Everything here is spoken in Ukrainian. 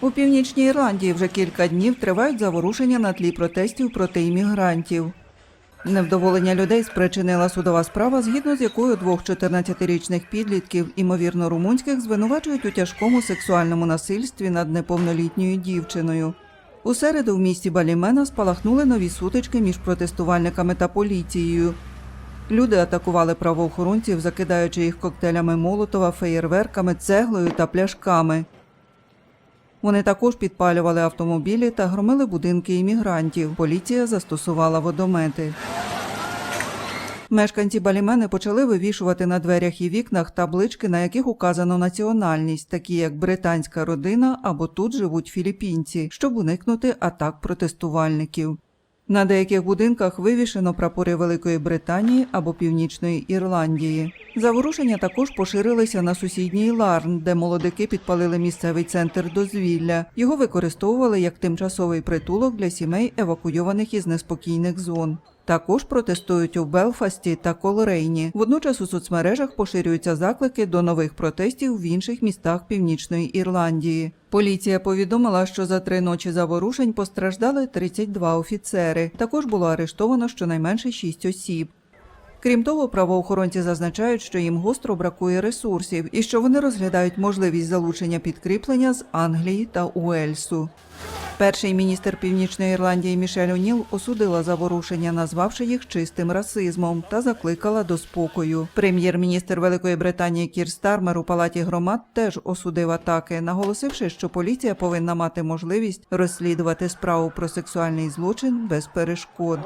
У північній Ірландії вже кілька днів тривають заворушення на тлі протестів проти іммігрантів. Невдоволення людей спричинила судова справа, згідно з якою двох 14-річних підлітків, імовірно румунських, звинувачують у тяжкому сексуальному насильстві над неповнолітньою дівчиною. У середу в місті Балімена спалахнули нові сутички між протестувальниками та поліцією. Люди атакували правоохоронців, закидаючи їх коктейлями Молотова, феєрверками, цеглою та пляшками. Вони також підпалювали автомобілі та громили будинки іммігрантів. Поліція застосувала водомети. Мешканці Балімени почали вивішувати на дверях і вікнах таблички, на яких указано національність, такі як британська родина або тут живуть філіппінці, щоб уникнути атак протестувальників. На деяких будинках вивішено прапори Великої Британії або Північної Ірландії. Заворушення також поширилися на сусідній Ларн, де молодики підпалили місцевий центр дозвілля. Його використовували як тимчасовий притулок для сімей, евакуйованих із неспокійних зон. Також протестують у Белфасті та Колорейні. Водночас у соцмережах поширюються заклики до нових протестів в інших містах Північної Ірландії. Поліція повідомила, що за три ночі заворушень постраждали 32 офіцери. Також було арештовано щонайменше 6 осіб. Крім того, правоохоронці зазначають, що їм гостро бракує ресурсів і що вони розглядають можливість залучення підкріплення з Англії та Уельсу. Перший міністр Північної Ірландії Мішель О'Ніл осудила заворушення, назвавши їх чистим расизмом, та закликала до спокою. Прем'єр-міністр Великої Британії Кір Стармер у палаті громад теж осудив атаки, наголосивши, що поліція повинна мати можливість розслідувати справу про сексуальний злочин без перешкод.